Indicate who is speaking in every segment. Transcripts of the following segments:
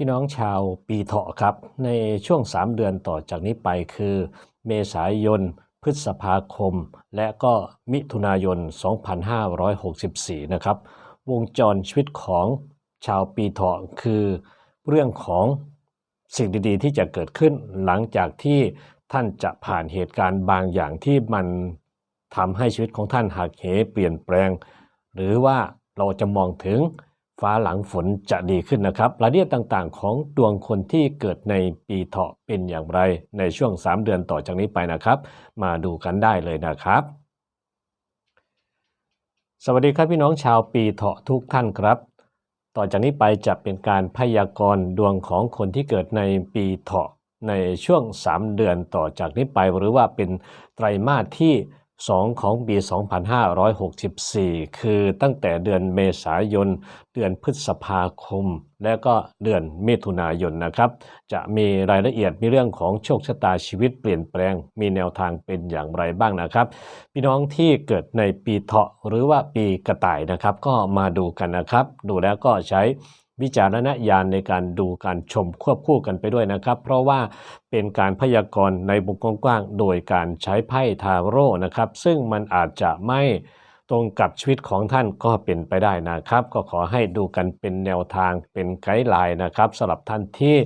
Speaker 1: พี่น้องชาวปีเถาะครับ ในช่วง 3 เดือนต่อจากนี้ไปคือ เมษายน พฤษภาคม และก็มิถุนายน 2564 นะครับ วงจรชีวิตของชาวปีเถาะคือเรื่องของสิ่งดีๆ ที่จะเกิดขึ้นหลังจากที่ท่านจะผ่านเหตุการณ์บางอย่างที่มันทำให้ชีวิตของท่านหักเหเปลี่ยนแปลง หรือว่าเราจะมองถึง ฟ้าหลังฝนจะดีขึ้นนะครับรายละเอียดต่างๆ ของดวงคนที่เกิดในปีเถาะเป็นอย่างไรในช่วง 3 เดือนต่อจากนี้ไปนะครับ มาดูกันได้เลยนะครับ สวัสดีครับพี่น้องชาวปีเถาะทุกท่านครับ ต่อจากนี้ไปจะเป็นการพยากรณ์ดวงของคนที่เกิดในปีเถาะในช่วง 3 เดือนต่อจากนี้ไปหรือว่าเป็นไตรมาสที่ 2 ของปี 2564 คือตั้งแต่เดือนเมษายน เดือนพฤษภาคม และก็เดือนมิถุนายนนะครับ จะมีรายละเอียดมีเรื่องของโชคชะตาชีวิตเปลี่ยนแปลง มีแนวทางเป็นอย่างไรบ้างนะครับ พี่น้องที่เกิดในปีเถาะหรือว่าปีกระต่ายนะครับ ก็มาดูกันนะครับ ดูแล้วก็ใช้ วิจารณญาณในการดูการชมควบคู่กันไปด้วยนะครับ เพราะว่าเป็นการพยากรณ์ในวงกว้างโดยการใช้ไพ่ทาโร่นะครับ ซึ่งมันอาจจะไม่ตรงกับชีวิตของท่านก็เป็นไปได้นะครับ ก็ขอให้ดูกันเป็นแนวทางเป็นไกด์ไลน์นะครับสำหรับท่านที่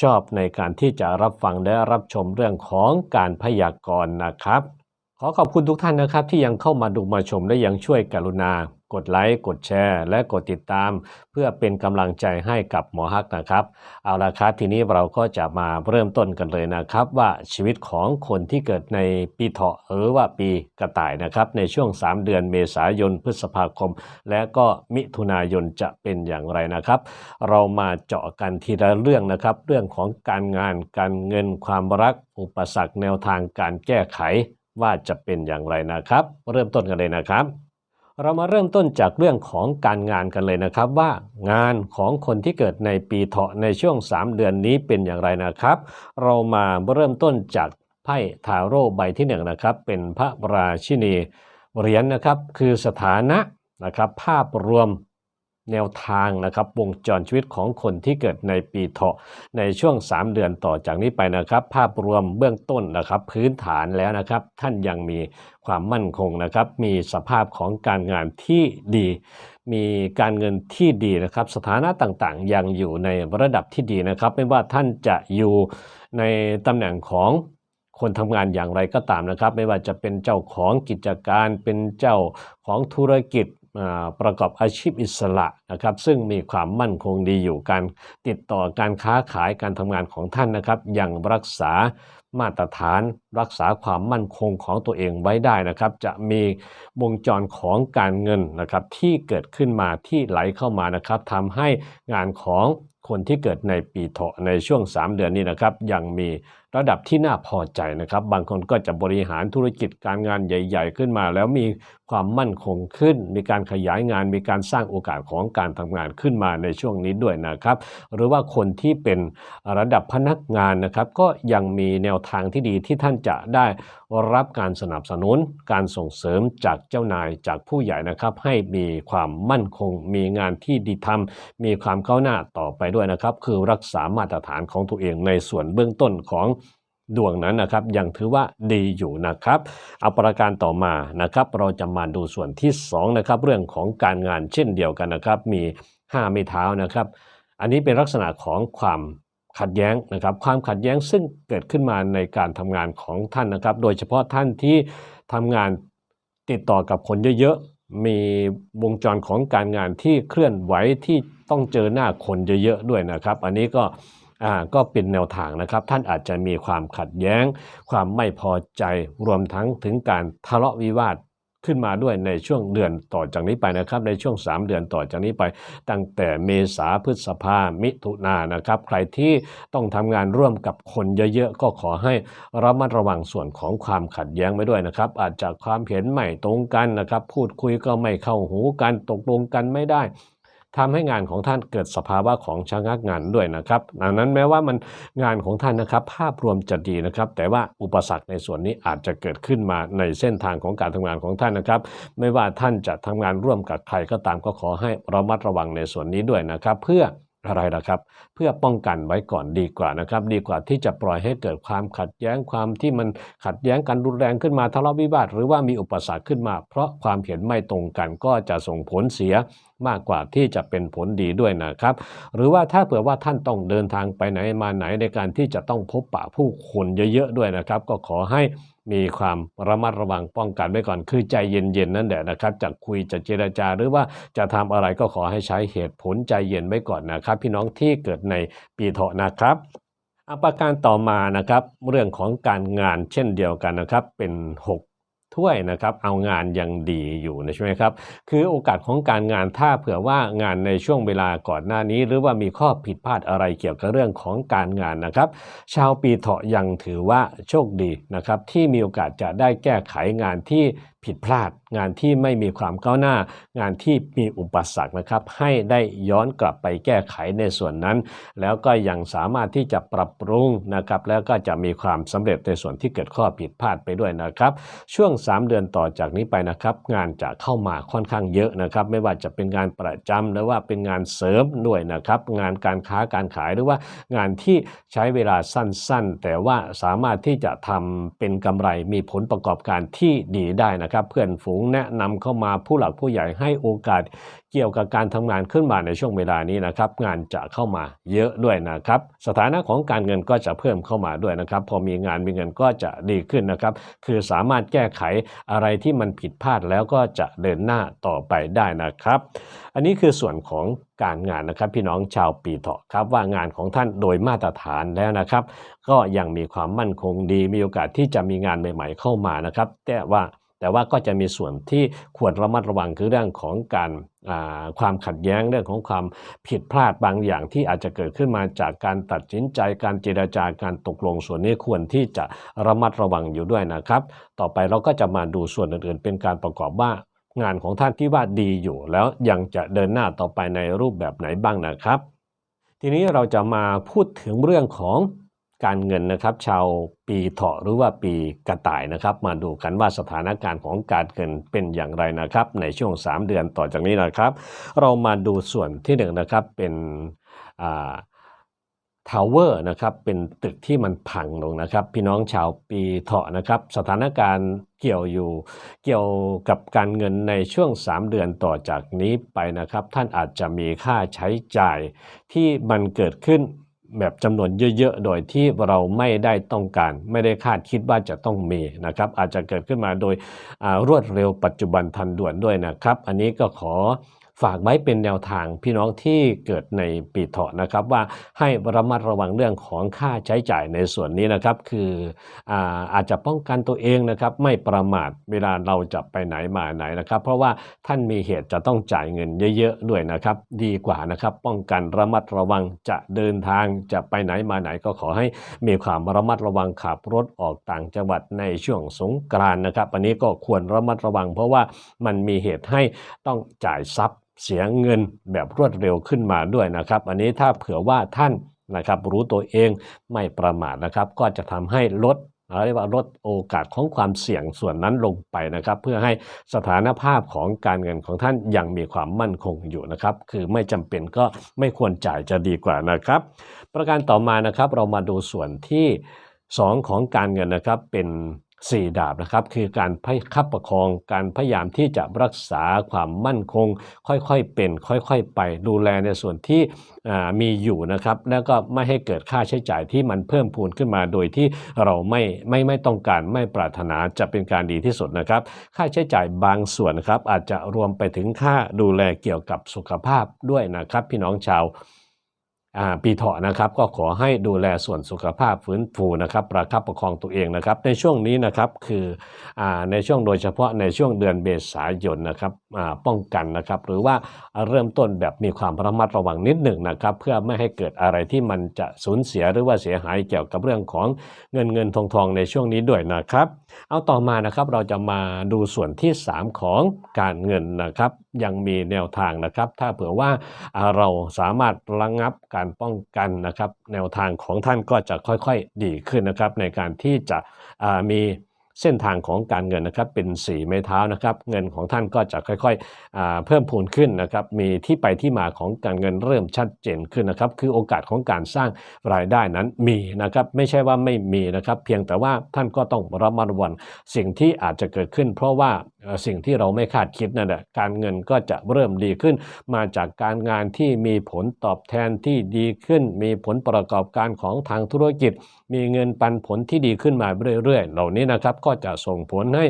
Speaker 1: ชอบในการที่จะรับฟังและรับชมเรื่องของการพยากรณ์นะครับ ขอขอบคุณทุกท่านนะครับที่ยังเข้ามาดูมาชมและยังช่วยกรุณา กดไลค์ กดแชร์ และกดติดตาม เพื่อเป็นกำลังใจให้กับหมอฮักนะครับ เอาละครับ ทีนี้เราก็จะมาเริ่มต้นกันเลยนะครับ ว่าชีวิตของคนที่เกิดในปีเถาะหรือว่าปีกระต่ายนะครับ ในช่วง 3 เดือนเมษายน พฤษภาคม และก็มิถุนายนจะเป็นอย่างไรนะครับ เรามาเจาะกันทีละเรื่องนะครับ เรื่องของการงานการเงินความรัก อุปสรรคแนวทางการแก้ไข ว่าจะเป็นอย่างไรนะครับ เริ่มต้นกันเลยนะครับ เรามาเริ่มต้นจากเรื่องของการงานกันเลยนะครับว่างานของคนที่เกิดในปีเถาะในช่วง 3 เดือนนี้เป็นอย่างไรนะครับ เรามาเริ่มต้นจากไพ่ทาโร่ใบที่หนึ่งนะครับเป็นพระราชินีเหรียญนะครับคือสถานะนะครับภาพรวม แนวทางนะครับวงจรชีวิตของคนที่เกิดในปีเถาะในช่วง 3 เดือนต่อจากนี้ไปนะครับ ภาพรวมเบื้องต้นนะครับ พื้นฐานแล้วนะครับ ท่านยังมีความมั่นคงนะครับ มีสภาพของการงานที่ดี มีการเงินที่ดีนะครับ สถานะต่างๆ ยังอยู่ในระดับที่ดีนะครับ ไม่ว่าท่านจะอยู่ในตำแหน่งของคนทำงานอย่างไรก็ตามนะครับ ไม่ว่าจะเป็นเจ้าของกิจการเป็นเจ้าของธุรกิจ ประกอบอาชีพอิสระนะครับ ซึ่งมีความมั่นคงดีอยู่การติดต่อการค้าขายการทำงานของท่านนะครับ ยังรักษามาตรฐานรักษาความมั่นคงของตัวเองไว้ได้นะครับ จะมีวงจรของการเงินนะครับที่เกิดขึ้นมาที่ไหลเข้ามานะครับทำให้งานของคนที่เกิดในปีเถาะในช่วง 3 เดือนนี้นะครับ ยังมี ระดับที่น่าพอใจนะครับ บางคนก็จะบริหารธุรกิจการงานใหญ่ ๆ ขึ้นมา แล้วมีความมั่นคงขึ้น มีการขยายงาน มีการสร้างโอกาสของการทำงานขึ้นมาในช่วงนี้ด้วยนะครับ หรือว่าคนที่เป็นระดับพนักงานนะครับ ก็ยังมีแนวทางที่ดีที่ท่านจะได้รับการสนับสนุน การส่งเสริมจากเจ้านายจากผู้ใหญ่นะครับ ให้มีความมั่นคง มีงานที่ดีทำมีความก้าวหน้าต่อไปด้วยนะครับ คือรักษามาตรฐานของตัวเองในส่วนเบื้องต้นของดวงนั้นนะครับยังถือว่าดีอยู่นะครับเอาประการต่อมานะครับเราจะมาดูส่วนที่2นะครับเรื่องของการงานเช่นเดียวกันนะครับมี 5 ไม้เท้านะครับ อันนี้เป็นลักษณะของความ ขัดแย้งนะครับ ความขัดแย้งซึ่งเกิดขึ้นมาในการทำงานของท่านนะครับ โดยเฉพาะท่านที่ทำงานติดต่อกับคนเยอะๆ มีวงจรของการงานที่เคลื่อนไหวที่ต้องเจอหน้าคนเยอะๆด้วยนะครับ อันนี้ก็อ่าก็เป็นแนวทางนะครับ ท่านอาจจะมีความขัดแย้ง ความไม่พอใจรวมทั้งถึงการทะเลาะวิวาท ขึ้นมาด้วยในช่วงเดือนต่อจากนี้ไปนะครับ ในช่วง 3 เดือนต่อจากนี้ไป ตั้งแต่เมษาพฤษภามิถุนานะครับ ใครที่ต้องทำงานร่วมกับคนเยอะๆ ก็ขอให้ระมัดระวังส่วนของความขัดแย้งไว้ด้วยนะครับ อาจจะความเห็นไม่ตรงกันนะครับ พูดคุยก็ไม่เข้าหูกันตกลงกันไม่ได้ ทำให้งานของท่านเกิดสภาวะของชะงักงานด้วยนะครับดังนั้นแม้ว่ามันงานของท่านนะครับ ภาพรวมจะดีนะครับ แต่ว่าอุปสรรคในส่วนนี้อาจจะเกิดขึ้นมาในเส้นทางของการทำงานของท่านนะครับ ไม่ว่าท่านจะทำงานร่วมกับใครก็ตามก็ขอให้ระมัดระวังในส่วนนี้ด้วยนะครับ เพื่ออะไรนะครับ เพื่อป้องกันไว้ก่อนดีกว่านะครับ ดีกว่าที่จะปล่อยให้เกิดความขัดแย้งความที่มันขัดแย้งกันรุนแรงขึ้นมาทะเลาะวิวาทหรือว่ามีอุปสรรคขึ้นมา เพราะความเห็นไม่ตรงกันก็จะส่งผลเสียมากกว่าที่จะเป็นผลดีด้วยนะครับ หรือว่าถ้าเผื่อว่าท่านต้องเดินทางไปไหนมาไหนในการที่จะต้องพบปะผู้คนเยอะๆด้วยนะครับ ก็ขอให้มีความระมัดระวังป้องกันไว้ก่อนคือใจเย็นๆนั่นแหละนะครับจะคุยจะเจรจาหรือว่าจะทำอะไรก็ขอให้ใช้เหตุผลใจเย็นไว้ก่อนนะครับ พี่น้องที่เกิดในปีเถาะนะครับอาประการต่อมานะครับ เรื่องของการงานเช่นเดียวกันนะครับ เป็น 6 ถ้วยนะครับเอางานยังดีอยู่นะใช่ไหมครับคือโอกาสของการงานถ้าเผื่อว่างานในช่วงเวลาก่อนหน้านี้ หรือว่ามีข้อผิดพลาดอะไรเกี่ยวกับเรื่องของการงานนะครับ ชาวปีเถาะยังถือว่าโชคดีนะครับที่มีโอกาสจะได้แก้ไขงานที่ ผิดพลาด งานที่ไม่มีความก้าวหน้า งานที่มีอุปสรรคนะครับ ให้ได้ย้อนกลับไปแก้ไขในส่วนนั้น แล้วก็ยังสามารถที่จะปรับปรุงนะครับ แล้วก็จะมีความสำเร็จในส่วนที่เกิดข้อผิดพลาดไปด้วยนะครับ ช่วง 3 เดือนต่อจากนี้ไปนะครับ งานจะเข้ามาค่อนข้างเยอะนะครับ ไม่ว่าจะเป็นงานประจำหรือว่าเป็นงานเสริมด้วยนะครับ งานการค้าการขายหรือว่างานที่ใช้เวลาสั้นๆ แต่ว่าสามารถที่จะทำเป็นกำไรมีผลประกอบการที่ดีได้นะครับเพื่อนฝูงแนะนำเข้ามาผู้หลักผู้ใหญ่ให้โอกาสเกี่ยวกับการทำงานขึ้นมาในช่วงเวลานี้นะครับงานจะเข้ามาเยอะด้วยนะครับสถานะของการเงินก็จะเพิ่มเข้ามาด้วยนะครับพอมีงานมีเงินก็จะดีขึ้นนะครับคือสามารถแก้ไขอะไรที่มันผิดพลาดแล้วก็จะเดินหน้าต่อไปได้นะครับ อันนี้คือส่วนของการงานนะครับพี่น้องชาวปีเถาะครับว่างานของท่านโดยมาตรฐานแล้วนะครับ ก็ยังมีความมั่นคงดีมีโอกาสที่จะมีงานใหม่ ๆ เข้ามานะครับ แต่ว่า แต่ว่าก็จะมีส่วนที่ควรระมัดระวังคือเรื่องของการความขัดแย้งเรื่องของความผิดพลาดบางอย่างที่อาจจะเกิดขึ้นมาจากการตัดสินใจการเจรจาการตกลงส่วนนี้ควรที่จะระมัดระวังอยู่ด้วยนะครับ ต่อไปเราก็จะมาดูส่วนอื่นๆ เป็นการประกอบว่างานของท่านที่ว่าดีอยู่แล้วยังจะเดินหน้าต่อไปในรูปแบบไหนบ้างนะครับ ทีนี้เราจะมาพูดถึงเรื่องของ การเงินนะครับ ชาวปีเถาะหรือว่าปีกระต่ายนะครับ มาดูกันว่าสถานการณ์ของการเงินเป็นอย่างไรนะครับ ในช่วง 3 เดือนต่อจากนี้นะครับ เรามาดูส่วนที่หนึ่งนะครับเป็นทาวเวอร์นะครับเป็นตึกที่มันพังลงนะครับ พี่น้องชาวปีเถาะนะครับ สถานการณ์เกี่ยวอยู่ เกี่ยวกับการเงินในช่วง 3 เดือนต่อจากนี้ไปนะครับ ท่านอาจจะมีค่าใช้จ่ายที่มันเกิดขึ้น แบบจำนวนเยอะๆ โดยที่เราไม่ได้ต้องการ ไม่ได้คาดคิดว่าจะต้องมีนะครับ อาจจะเกิดขึ้นมาโดยรวดเร็วปัจจุบันทันด่วนด้วยนะครับ อันนี้ก็ขอ ฝากไว้เป็นแนวทางพี่น้องที่เกิดในปีเถาะนะครับ ว่าให้ระมัดระวังเรื่องของค่าใช้จ่ายในส่วนนี้นะครับ คืออาอาจจะป้องกันตัวเองนะครับ ไม่ประมาทเวลาเราจะไปไหนมาไหนนะครับ เพราะว่าท่านมีเหตุจะต้องจ่ายเงินเยอะๆด้วยนะครับ ดีกว่านะครับ ป้องกันระมัดระวังจะเดินทางจะไปไหนมาไหนก็ขอให้มีความระมัดระวังขับรถออกต่างจังหวัดในช่วงสงกรานต์นะครับ อันนี้ก็ควรระมัดระวัง เพราะว่ามันมีเหตุให้ต้องจ่ายทรัพย์ เสียเงินแบบรวดเร็วขึ้นมาด้วยนะครับ อันนี้ถ้าเผื่อว่าท่านนะครับรู้ตัวเองไม่ประมาทนะครับ ก็จะทำให้ลดเรียกว่าลดโอกาสของความเสี่ยงส่วนนั้นลงไปนะครับ เพื่อให้สถานภาพของการเงินของท่านยังมีความมั่นคงอยู่นะครับ คือไม่จำเป็นก็ไม่ควรจ่ายจะดีกว่านะครับ ประการต่อมานะครับเรามาดูส่วนที่ 2 ของการเงินนะครับเป็น สี่ดาบนะครับ คือการพคับประคองการพยายามที่จะรักษาความมั่นคง ค่อยๆเป็น ค่อยๆ ไปดูแลในส่วนที่มีอยู่นะครับ แล้วก็ไม่ให้เกิดค่าใช้จ่ายที่มันเพิ่มพูนขึ้นมา โดยที่เราไม่ไม่ไม่ต้องการไม่ปรารถนาจะเป็นการดีที่สุดนะครับ ค่าใช้จ่ายบางส่วนนะครับอาจจะรวมไปถึงค่าดูแลเกี่ยวกับสุขภาพด้วยนะครับ พี่น้องชาว ปีเถาะนะครับก็ขอให้ดูแลส่วนสุขภาพฟื้นฟูนะครับประคับประคองตัวเองนะครับ ในช่วงนี้นะครับคืออในช่วงโดยเฉพาะในช่วงเดือนเมษายนนะครับป้องกันนะครับ หรือว่าเริ่มต้นแบบมีความระมัดระวังนิดหนึ่งนะครับ เพื่อไม่ให้เกิดอะไรที่มันจะสูญเสียหรือว่าเสียหายเกี่ยวกับเรื่องของเงินเงินทองทองในช่วงนี้ด้วยนะครับ เอาต่อมานะครับเราจะมาดูส่วนที่ 3 ของการเงินนะครับ ยังมีแนวทางนะครับ ถ้าเผื่อว่าอ่าเราสามารถระงงับการป้องกันนะครับ แนวทางของท่านก็จะค่อยๆดีขึ้นนะครับ ในการที่จะมี เส้นทางของการเงินนะครับเป็นสีไม้เท้านะครับ เงินของท่านก็จะค่อยๆเพิ่มพูนขึ้นนะครับ มีที่ไปที่มาของการเงินเริ่มชัดเจนขึ้นนะครับ คือโอกาสของการสร้างรายได้นั้นมีนะครับ ไม่ใช่ว่าไม่มีนะครับ เพียงแต่ว่าท่านก็ต้องระมัดระวังสิ่งที่อาจจะเกิดขึ้น เพราะว่าสิ่งที่เราไม่คาดคิดนั่นแหละการเงินก็จะเริ่มดีขึ้น มาจากการงานที่มีผลตอบแทนที่ดีขึ้น มีผลประกอบการของทางธุรกิจ มีเงินปันผลที่ดีขึ้นมาเรื่อยๆ เหล่านี้นะครับก็จะส่งผลให้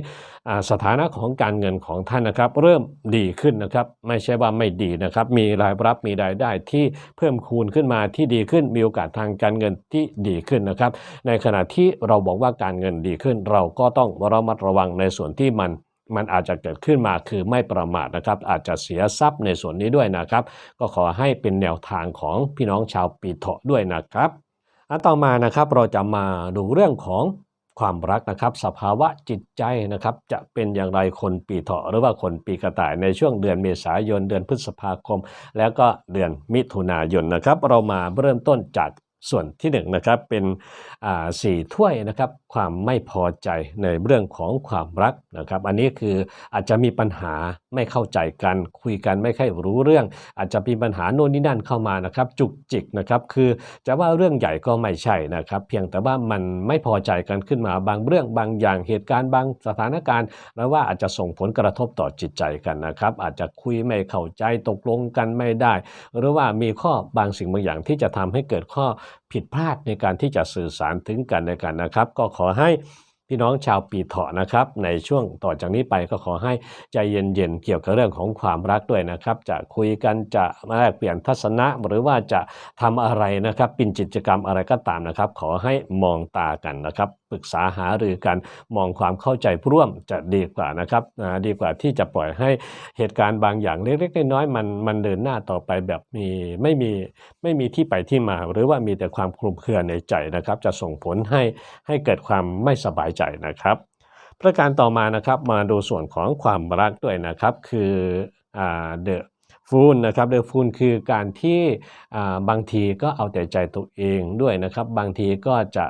Speaker 1: สถานะของการเงินของท่านนะครับ เริ่มดีขึ้นนะครับไม่ใช่ว่าไม่ดีนะครับ มีรายรับมีรายได้ที่เพิ่มคูณขึ้นมาที่ดีขึ้น มีโอกาสทางการเงินที่ดีขึ้นนะครับ ในขณะที่เราบอกว่าการเงินดีขึ้น เราก็ต้องระมัดระวังในส่วนที่มันมันอาจจะเกิดขึ้นมาคือไม่ประมาทนะครับ อาจจะเสียทรัพย์ในส่วนนี้ด้วยนะครับ ก็ขอให้เป็นแนวทางของพี่น้องชาวปีเถาะด้วยนะครับอะต่อมานะครับเราจะมาดูเรื่องของ ความรักนะครับ สภาวะจิตใจนะครับ จะเป็นอย่างไรคนปีเถาะหรือว่าคนปีกระต่ายในช่วงเดือนเมษายน เดือนพฤษภาคม แล้วก็เดือนมิถุนายนนะครับ เรามาเริ่มต้นจาก ส่วนที่หนึ่งนะครับเป็นสี่ถ้วยนะครับความไม่พอใจในเรื่องของความรักนะครับ อันนี้คืออาจจะมีปัญหาไม่เข้าใจกันคุยกันไม่ค่อยรู้เรื่อง อาจจะมีปัญหาโน่นนี่นั่นเข้ามานะครับจุกจิกนะครับคือจะว่าเรื่องใหญ่ก็ไม่ใช่นะครับ เพียงแต่ว่ามันไม่พอใจกันขึ้นมาบางเรื่องบางอย่างเหตุการณ์บางสถานการณ์แล้วว่าอาจจะส่งผลกระทบต่อจิตใจกันนะครับ อาจจะคุยไม่เข้าใจตกลงกันไม่ได้ หรือว่ามีข้อบางสิ่งบางอย่างที่จะทำให้เกิดข้อผิดพลาดในการที่จะสื่อสารถึงกันในกันนะครับ ก็ขอให้พี่น้องชาวปีเถาะนะครับ ในช่วงต่อจากนี้ไปก็ขอให้ใจเย็นๆเกี่ยวกับเรื่องของความรักด้วยนะครับ จะคุยกันจะแลกเปลี่ยนทัศนะหรือว่าจะทำอะไรนะครับเป็นกิจกรรมอะไรก็ตามนะครับ ขอให้มองตากันนะครับปรึกษาหารือกันมองความเข้าใจร่วมจะดีกว่านะครับดีกว่าที่จะปล่อยให้เหตุการณ์บางอย่างเล็กๆน้อยๆมันมันเดินหน้าต่อไปแบบมีไม่มีไม่มีที่ไปที่มา หรือว่ามีแต่ความคลุมเครือในใจนะครับ จะส่งผลให้ให้เกิดความไม่สบายใจนะครับ ประการต่อมานะครับมาดูส่วนของความรักด้วยนะครับคืออ่าเดอะ ฟูนนะครับเดองฟูนคือการที่บางทีก็เอาแต่ใจตัวเองด้วยนะครับ บางทีก็จะ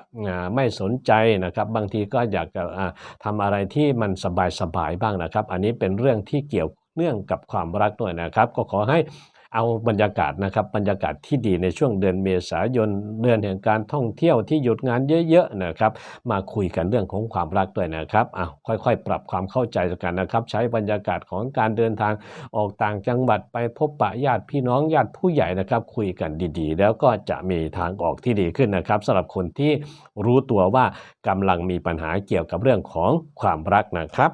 Speaker 1: ไม่สนใจนะครับ บางทีก็อยากจะทำทำอะไรที่มันสบายๆบ้างนะครับ อันนี้เป็นเรื่องที่เกี่ยวเนื่องกับความรักด้วยนะครับ ก็ขอให้ เอาบรรยากาศนะครับบรรยากาศที่ดีในช่วงเดือนเมษายนเดือนแห่งการท่องเที่ยวที่หยุดงานเยอะๆนะครับ มาคุยกันเรื่องของความรักด้วยนะครับอะค่อยๆ ปรับความเข้าใจกันนะครับ ใช้บรรยากาศของการเดินทางออกต่างจังหวัดไปพบปะญาติพี่น้องญาติผู้ใหญ่นะครับ คุยกันดีๆ แล้วก็จะมีทางออกที่ดีขึ้นนะครับสำหรับคนที่รู้ตัวว่ากำลังมีปัญหาเกี่ยวกับเรื่องของความรักนะครับ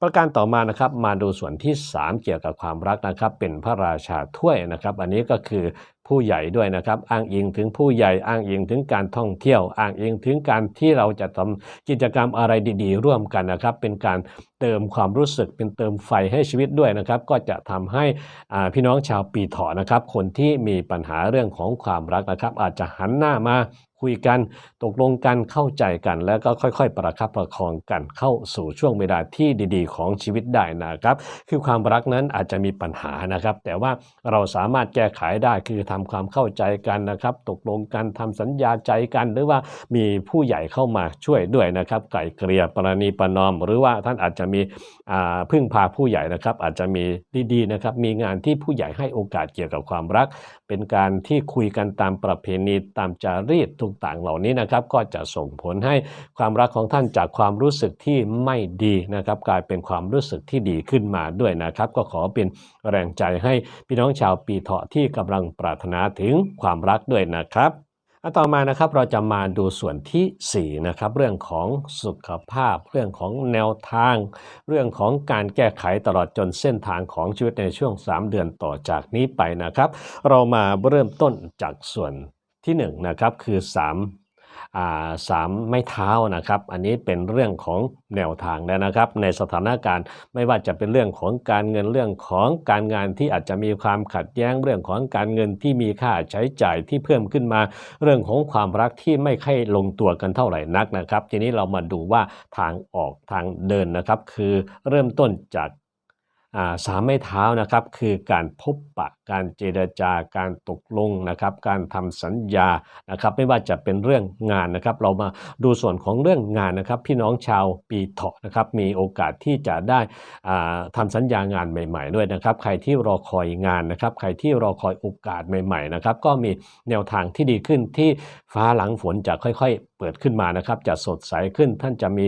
Speaker 1: ประการต่อมานะครับมาดูส่วนที่ 3 เกี่ยวกับความรักนะครับ เป็นพระราชาถ้วยนะครับ อันนี้ก็คือผู้ใหญ่ด้วยนะครับ อ้างอิงถึงผู้ใหญ่อ้างอิงถึงการท่องเที่ยว อ้างอิงถึงการที่เราจะทำกิจกรรมอะไรดี ๆ ร่วมกันนะครับ เป็นการเติมความรู้สึกเป็นเติมไฟให้ชีวิตด้วยนะครับ ก็จะทำให้พี่น้องชาวปีเถาะนะครับ คนที่มีปัญหาเรื่องของความรักนะครับ อาจจะหันหน้ามา คุยกัน ตกลงกันเข้าใจกัน แล้วก็ค่อยๆ ประคับประคองกันเข้าสู่ช่วงเวลาที่ดีๆ ของชีวิตได้นะครับ คือความรักนั้นอาจจะมีปัญหานะครับ แต่ว่าเราสามารถแก้ไขได้คือทำความเข้าใจกันนะครับ ตกลงกันทำสัญญาใจกัน หรือว่ามีผู้ใหญ่เข้ามาช่วยด้วยนะครับ ไกล่เกลี่ยประนีประนอม หรือว่าท่านอาจจะมีพึ่งพาผู้ใหญ่นะครับ อาจจะมีดีๆนะครับ มีงานที่ผู้ใหญ่ให้โอกาสเกี่ยวกับความรัก เป็นการที่คุยกันตามประเพณีตามจารีตต่างๆ เหล่านี้นะครับก็จะส่งผลให้ความรักของท่านจากความรู้สึกที่ไม่ดีนะครับ กลายเป็นความรู้สึกที่ดีขึ้นมาด้วยนะครับ ก็ขอเป็นแรงใจให้พี่น้องชาวปีเถาะที่กำลังปรารถนาถึงความรักด้วยนะครับอะต่อมานะครับเราจะมาดูส่วนที่4นะครับเรื่องของสุขภาพ เรื่องของแนวทาง เรื่องของการแก้ไขตลอดจนเส้นทางของชีวิตในช่วง 3 เดือนต่อจากนี้ไปนะครับ เรามาเริ่มต้นจากส่วน ที่1นนะครับคือ3อ่าสามไม้เท้านะครับ อันนี้เป็นเรื่องของแนวทางแล้วนะครับ ในสถานการณ์ไม่ว่าจะเป็นเรื่องของการเงินเรื่องของการงานที่อาจจะมีความขัดแย้งเรื่องของการเงินที่มีค่าใช้จ่ายที่เพิ่มขึ้นมา เรื่องของความรักที่ไม่ค่อยลงตัวกันเท่าไหร่นักนะครับ ทีนี้เรามาดูว่าทางออกทางเดินนะครับ คือเริ่มต้นจาก สามไม้เท้านะครับคือการพบปะการเจรจาการตกลงนะครับการทำสัญญานะครับไม่ว่าจะเป็นเรื่องงานนะครับ เรามาดูส่วนของเรื่องงานนะครับ พี่น้องชาวปีเถาะนะครับมีโอกาสที่จะได้อ่าทำสัญญางานใหม่ ๆ ด้วยนะครับ ใครที่รอคอยงานนะครับ ใครที่รอคอยโอกาสใหม่ ๆ นะครับ ก็มีแนวทางที่ดีขึ้นที่ฟ้าหลังฝนจะค่อย ๆ เปิดขึ้นมานะครับ จะสดใสขึ้น ท่านจะมี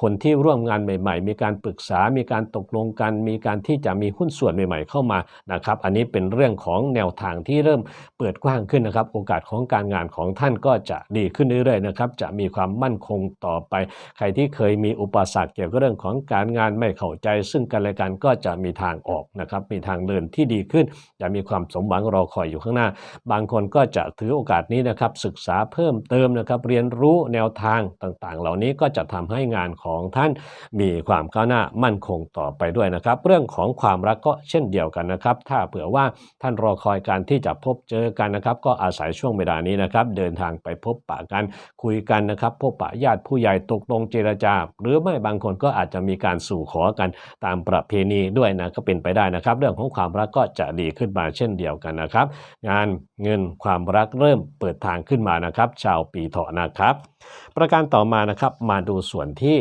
Speaker 1: คนที่ร่วมงานใหม่ ๆ มีการปรึกษา มีการตกลงกัน มีการที่จะมีหุ้นส่วนใหม่ ๆ เข้ามานะครับ อันนี้เป็นเรื่องของแนวทางที่เริ่มเปิดกว้างขึ้นนะครับ โอกาสของการงานของท่านก็จะดีขึ้นเรื่อยๆนะครับ จะมีความมั่นคงต่อไป ใครที่เคยมีอุปสรรคเกี่ยวกับเรื่องของการงานไม่เข้าใจ ซึ่งกันและกันก็จะมีทางออกนะครับ มีทางเดินที่ดีขึ้น จะมีความสมหวังรอคอยอยู่ข้างหน้า บางคนก็จะถือโอกาสนี้นะครับ ศึกษาเพิ่มเติมนะครับ เรียนรู้แนวทางต่างๆ เหล่านี้ก็จะทำให้งานของท่านมีความก้าวหน้ามั่นคงต่อไปด้วยนะครับ เรื่องของความรักก็เช่นเดียวกันนะครับ ถ้าเผื่อว่าท่านรอคอยการที่จะพบเจอกันนะครับ ก็อาศัยช่วงเวลานี้นะครับ เดินทางไปพบปะกันคุยกันนะครับ พบปะญาติผู้ใหญ่ตกลงเจรจา หรือไม่บางคนก็อาจจะมีการสู่ขอกันตามประเพณีด้วยนะก็เป็นไปได้นะครับ เรื่องของความรักก็จะดีขึ้นมาเช่นเดียวกันนะครับ งานเงินความรักเริ่มเปิดทางขึ้นมานะครับ ชาวปีเถาะนะครับ ประการต่อมานะครับมาดูส่วนที่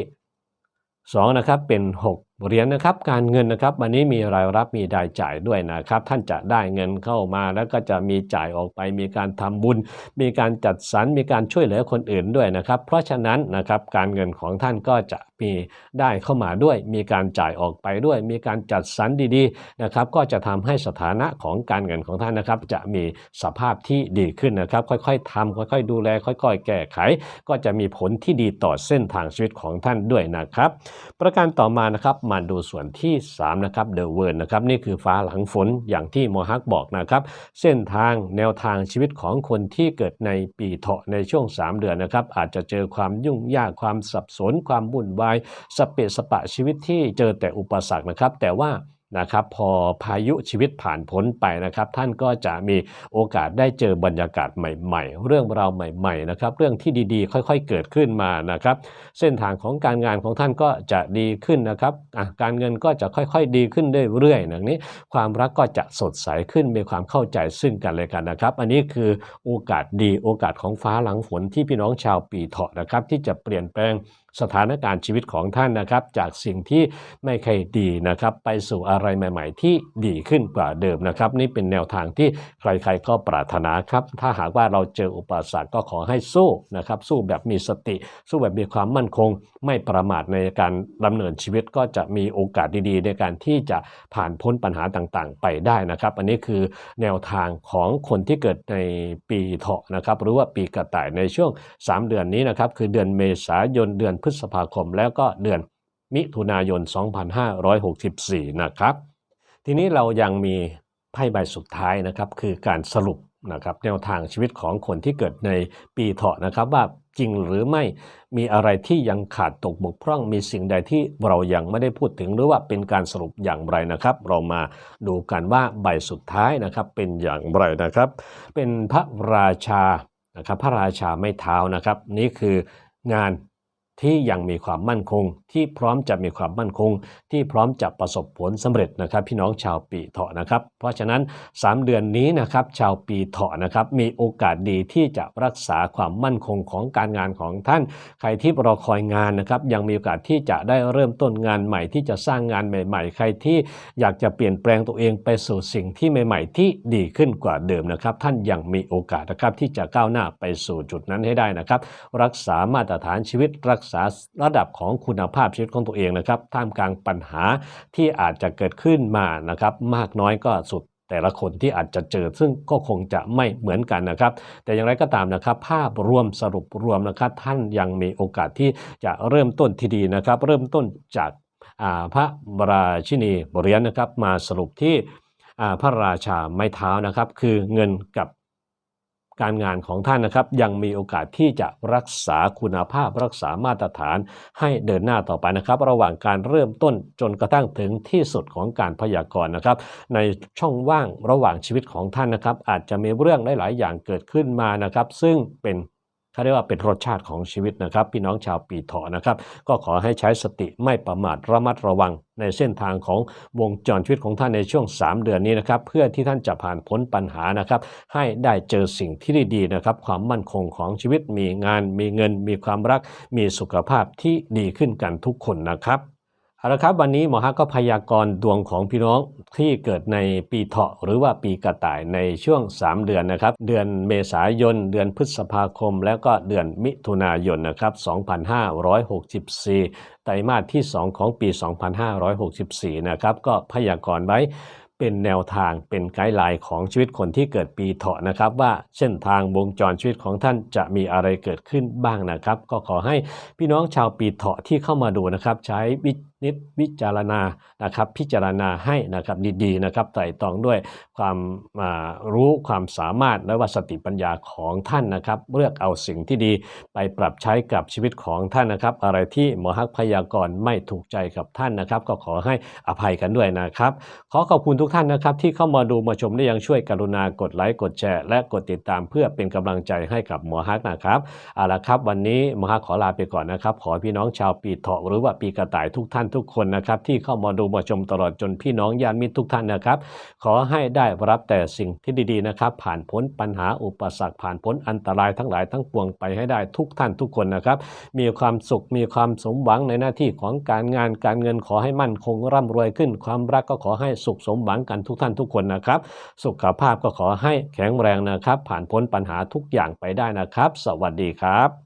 Speaker 1: 2นะครับเป็น 6 เหรียญนะครับการเงินนะครับวันนี้มีรายรับมีรายจ่ายด้วยนะครับ ท่านจะได้เงินเข้ามาแล้วก็จะมีจ่ายออกไป มีการทำบุญ มีการจัดสรรมีการช่วยเหลือคนอื่นด้วยนะครับ เพราะฉะนั้นนะครับการเงินของท่านก็จะมีได้เข้ามาด้วย มีการจ่ายออกไปด้วย มีการจัดสรรดีๆนะครับก็จะทำให้สถานะของการเงินของท่านนะครับ จะมีสภาพที่ดีขึ้นนะครับ ค่อยๆทำค่อยๆ ดูแล ค่อย ๆ แก้ไข ก็จะมีผลที่ดีต่อเส้นทางชีวิตของท่านด้วยนะครับ ประการต่อมานะครับมาดูส่วนที่ 3 นะครับเดอะเวิร์นะครับนี่คือฟ้าหลังฝนอย่างที่โมฮักบอกนะครับ เส้นทางแนวทางชีวิตของคนที่เกิดในปีเถาะในช่วง 3 เดือนนะครับ อาจจะเจอความยุ่งยากความสับสน ความวุ่นวายสเปะสปะชีวิตที่เจอแต่อุปสรรคนะครับ แต่ว่า นะครับพอพายุชีวิตผ่านพ้นไปนะครับ ท่านก็จะมีโอกาสได้เจอบรรยากาศใหม่ ๆ เรื่องราวใหม่ๆนะครับเรื่องที่ดีๆ ค่อยๆเกิดขึ้นมานะครับ เส้นทางของการงานของท่านก็จะดีขึ้นนะครับการเงินก็จะค่อยๆดีขึ้นเรื่อยๆอย่างนี้ ความรักก็จะสดใสขึ้นมีความเข้าใจซึ่งกันและกันนะครับ อันนี้คือโอกาสดีโอกาสของฟ้าหลังฝนที่พี่น้องชาวปีเถาะนะครับ ที่จะเปลี่ยนแปลงสถานการณ์ชีวิตของท่านนะครับ จากสิ่งที่ไม่เคยดีนะครับ ไปสู่อะไรไรใหม่ ๆ ที่ดีขึ้นกว่าเดิมนะครับ นี่เป็นแนวทางที่ใครๆก็ปรารถนาครับ ถ้าหากว่าเราเจออุปสรรคก็ขอให้สู้นะครับ สู้แบบมีสติ สู้แบบมีความมั่นคง ไม่ประมาทในการดำเนินชีวิตก็จะมีโอกาสดีๆ ในการที่จะผ่านพ้นปัญหาต่างๆ ไปได้นะครับ อันนี้คือแนวทางของคนที่เกิดในปีเถาะนะครับหรือว่าปีกระต่ายในช่วง 3 เดือนนี้นะครับคือเดือนเมษายนเดือนพฤษภาคมแล้วก็เดือน มิถุนายน 2564 นะครับ ทีนี้เรายังมีไพ่ใบสุดท้ายนะครับ คือการสรุปนะครับแนวทางชีวิตของคนที่เกิดในปีเถาะนะครับ ว่าจริงหรือไม่มีอะไรที่ยังขาดตกบกพร่องมีสิ่งใดที่เรายังไม่ได้พูดถึงหรือว่าเป็นการสรุปอย่างไรนะครับ เรามาดูกันว่าใบสุดท้ายนะครับเป็นอย่างไรนะครับ เป็นพระราชานะครับพระราชาไม่เท้านะครับ นี่คืองาน ที่ยังมีความมั่นคง ที่พร้อมจะมีความมั่นคง ที่พร้อมจะประสบผลสำเร็จนะครับ พี่น้องชาวปีเถาะนะครับ เพราะฉะนั้น 3 เดือนนี้นะครับชาวปีเถาะนะครับมีโอกาสดีที่จะรักษาความมั่นคงของการงานของท่าน ใครที่รอคอยงานนะครับยังมีโอกาสที่จะได้เริ่มต้นงานใหม่ ที่จะสร้างงานใหม่ ๆ ใครที่อยากจะเปลี่ยนแปลงตัวเองไปสู่สิ่งที่ใหม่ ๆ ที่ดีขึ้นกว่าเดิมนะครับ ท่านยังมีโอกาสนะครับที่จะก้าวหน้าไปสู่จุดนั้นให้ได้นะครับ รักษามาตรฐานชีวิตรักษาระดับของคุณภาพชีวิตของตัวเองนะครับ ท่ามกลางปัญหาที่อาจจะเกิดขึ้นมานะครับ มากน้อยก็สุดแต่ละคนที่อาจจะเจอซึ่งก็คงจะไม่เหมือนกันนะครับ แต่อย่างไรก็ตามนะครับ ภาพรวมสรุปรวมนะครับ ท่านยังมีโอกาสที่จะเริ่มต้นที่ดีนะครับ เริ่มต้นจากาพระบราชินีบริยนนะครับ มาสรุปที่พระราชาไม้เท้านะครับ คือเงินกับ การงานของท่านนะครับยังมีโอกาสที่จะรักษาคุณภาพรักษามาตรฐานให้เดินหน้าต่อไปนะครับ ระหว่างการเริ่มต้นจนกระทั่งถึงที่สุดของการพยากรณ์นะครับ ในช่องว่างระหว่างชีวิตของท่านนะครับ อาจจะมีเรื่องหลาย ๆ อย่างเกิดขึ้นมานะครับ ซึ่งเป็น เขาเรียกว่าเป็นรสชาติของชีวิตนะครับ พี่น้องชาวปีเถาะนะครับ ก็ขอให้ใช้สติไม่ประมาทระมัดระวัง ในเส้นทางของวงจรชีวิตของท่านในช่วง 3 เดือนนี้นะครับ เพื่อที่ท่านจะผ่านพ้นปัญหานะครับ ให้ได้เจอสิ่งที่ดีๆนะครับ ความมั่นคงของชีวิตมีงาน มีเงิน มีความรัก มีสุขภาพที่ดีขึ้นกันทุกคนนะครับ เอาละครับวันนี้หมอฮักก็พยากรณ์ดวงของพี่น้องที่เกิดในปีเถาะหรือว่าปีกระต่ายในช่วง 3 เดือนนะครับ เดือนเมษายน เดือนพฤษภาคม แล้วก็เดือนมิถุนายนนะครับ 2564 ไตรมาสที่ 2 ของปี 2564 นะครับก็พยากรณ์ไว้เป็นแนวทางเป็นไกด์ไลน์ของชีวิตคนที่เกิดปีเถาะนะครับ ว่าเส้นทางวงจรชีวิตของท่านจะมีอะไรเกิดขึ้นบ้างนะครับ ก็ขอให้พี่น้องชาวปีเถาะที่เข้ามาดูนะครับ ใช้วินิจวิจารณานะครับพิจารณาให้นะครับดีๆนะครับไตร่ตรองด้วยความอ่ารู้ความสามารถและว่าสติปัญญาของท่านนะครับ เลือกเอาสิ่งที่ดีไปปรับใช้กับชีวิตของท่านนะครับ อะไรที่หมอฮักพยากรณ์ไม่ถูกใจกับท่านนะครับ ก็ขอให้อภัยกันด้วยนะครับ ขอขอบคุณทุกท่านนะครับที่เข้ามาดูมาชมและยังช่วยกรุณากดไลค์กดแชร์ และกดติดตามเพื่อเป็นกำลังใจให้กับหมอฮักนะครับเอาละครับ วันนี้หมอฮักขอลาไปก่อนนะครับ ขอพี่น้องชาวปีเถาะหรือว่าปีกระต่ายทุกท่านานทุกคนนะครับที่เข้ามาดูมาชมตลอดจนพี่น้องญาติมิตรทุกท่านนะครับ ขอให้ได้รับแต่สิ่งที่ดีๆนะครับ ผ่านพ้นปัญหาอุปสรรคผ่านพ้นอันตรายทั้งหลายทั้งปวงไปให้ได้ทุกท่านทุกคนนะครับ มีความสุขมีความสมหวังในหน้าที่ของการงานการเงินขอให้มั่นคงร่ำรวยขึ้น ความรักก็ขอให้สุขสมหวังกันทุกท่านทุกคนนะครับ สุขภาพก็ขอให้แข็งแรงนะครับ ผ่านพ้นปัญหาทุกอย่างไปได้นะครับ สวัสดีครับ